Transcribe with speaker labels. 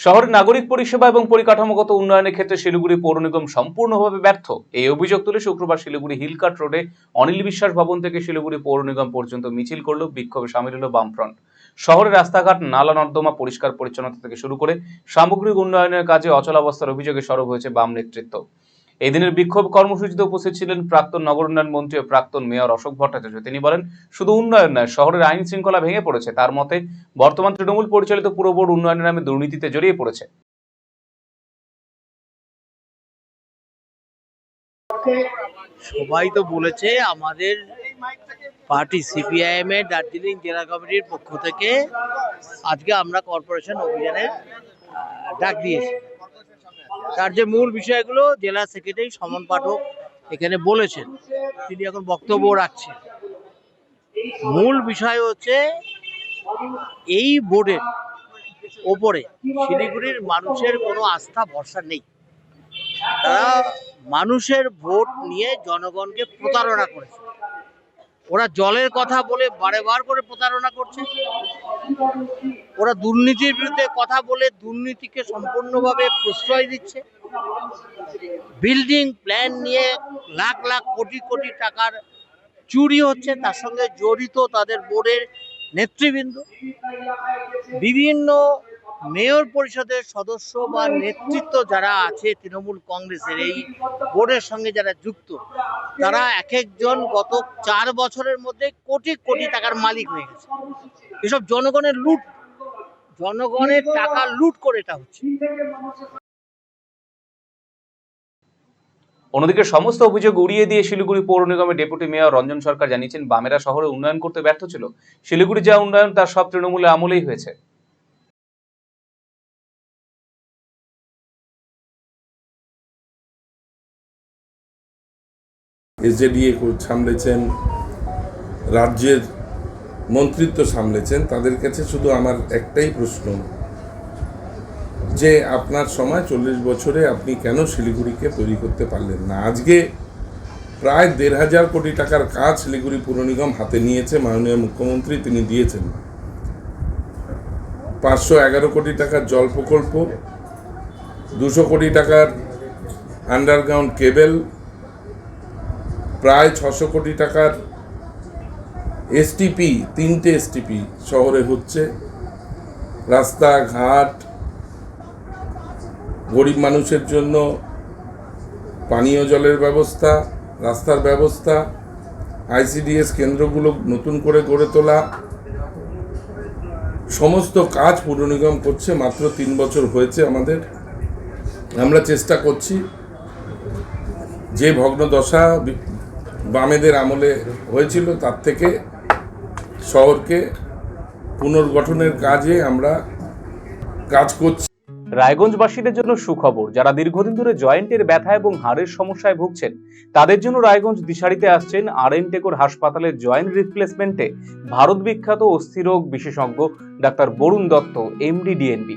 Speaker 1: শহরের নাগরিক পরিষেবা এবং পরিকাঠামোগত উন্নয়নের ক্ষেত্রে শিলিগুড়ি পৌর নিগম সম্পূর্ণভাবে ব্যর্থ। এই অভিযোগ তুলে শুক্রবার শিলিগুড়ি হিলকাট রোডে অনিল বিশ্বাস ভবন থেকে শিলিগুড়ি পৌর নিগম পর্যন্ত মিছিল করল, বিক্ষোভে সামিল হল বামফ্রন্ট। শহরের রাস্তাঘাট, নালা নর্দমা, পরিষ্কার পরিচ্ছন্নতা থেকে শুরু করে সামগ্রিক উন্নয়নের কাজে অচলাবস্থার অভিযোগে সরব হয়েছে বাম নেতৃত্ব। এই দিনের বিক্ষোভ কর্মসূচিতে উপস্থিত ছিলেন প্রাক্তন নগর উন্নয়ন মন্ত্রী ও প্রাক্তন মেয়র অশোক ভট্টাচার্য। তিনি বলেন, শুধু উন্নয়ন নয়, শহরের আইন শৃঙ্খলা ভেঙে পড়েছে। তার মতে, বর্তমান তৃণমূল পরিচালিত পুরো বোর্ড উন্নয়নের নামে দুর্নীতিতে জড়িয়ে পড়েছে।
Speaker 2: সবাই তো বলেছে আমাদের পার্টি সিপিআইএম এর দার্জিলিং জেলা কমিটির পক্ষ থেকে আজকে আমরা কর্পোরেশন অভিযানের ডাক দিয়েছি। তার যে মূল বিষয়গুলো জেলা সেক্রেটারি সমন পাঠক এখানে বলেছেন, তিনি এখন বক্তব্য রাখছেন। মূল বিষয় হচ্ছে এই বোর্ডের ওপরে শিলিগুড়ির মানুষের কোনো আস্থা, ভরসা নেই। তারা মানুষের ভোট নিয়ে জনগণকে প্রতারণা করেছে। ওরা জলের কথা বলে বারে বার করে প্রতারণা করছে। ওরা দুর্নীতির বিরুদ্ধে কথা বলে দুর্নীতিকে সম্পূর্ণভাবে প্রশ্রয় দিচ্ছে। বিল্ডিং প্ল্যান নিয়ে লাখ লাখ কোটি কোটি টাকার চুরি হচ্ছে, তার সঙ্গে জড়িত তাদের বোর্ডের নেতৃবৃন্দ। বিভিন্ন মেয়র পরিষদের সদস্য বা নেতৃত্ব যারা আছে তৃণমূল কংগ্রেসের, এই বোর্ডের সঙ্গে যারা যুক্ত, তারা এক একজন গত চার বছরের মধ্যে কোটি কোটি টাকার মালিক হয়ে গেছে। এসব জনগণের লুট, জনগণের টাকা লুট করে এটা হচ্ছে।
Speaker 1: অন্যদিকে সমস্ত অভিযোগ উড়িয়ে দিয়ে শিলিগুড়ি পৌর নিগমের ডেপুটি মেয়র রঞ্জন সরকার জানিয়েছেন, বামেরা শহরে উন্নয়ন করতে ব্যর্থ ছিল। শিলিগুড়ি যা উন্নয়ন তার সব তৃণমূলের আমলেই হয়েছে।
Speaker 3: এসজেডিএ সামলেছেন, রাজ্যের মন্ত্রিত্ব সামলেছেন, তাদের কাছে শুধু আমার একটাই প্রশ্ন, যে আপনার সময় চল্লিশ বছরে আপনি কেন শিলিগুড়িকে তৈরি করতে পারলেন না? আজকে প্রায় দেড় হাজার কোটি টাকার কাজ শিলিগুড়ি পুর নিগম হাতে নিয়েছে, মাননীয় মুখ্যমন্ত্রী তিনি দিয়েছেন। পাঁচশো এগারো কোটি টাকার জল প্রকল্প, দুশো কোটি টাকার আন্ডারগ্রাউন্ড কেবেল প্রায় ছশো কোটি টাকার এসটিপি, তিনটে এসটিপি শহরে হচ্ছে। রাস্তাঘাট, গরিব মানুষের জন্য পানীয় জলের ব্যবস্থা, রাস্তার ব্যবস্থা আইসিডিএস কেন্দ্রগুলো নতুন করে গড়ে তোলা। সমস্ত কাজ পুর নিগম করছে, মাত্র তিন বছর হয়েছে আমাদের। আমরা চেষ্টা করছি যে ভগ্নদশা বামেদের আমলে হয়েছিল, তার থেকে শহরকে পুনর্গঠনের কাজে আমরা কাজ করছি।
Speaker 1: রায়গঞ্জবাসীদের জন্য সুখবর, যারা দীর্ঘদিন ধরে জয়েন্টের ব্যথা এবং হাড়ের সমস্যায় ভুগছেন, তাদের জন্য রায়গঞ্জ দিশারিতে আসছেন আর এন টেকোর হাসপাতালের জয়েন্ট রিপ্লেসমেন্টে ভারত বিখ্যাত অস্থিরোগ বিশেষজ্ঞ doctor Barun Dutta, M D D N B.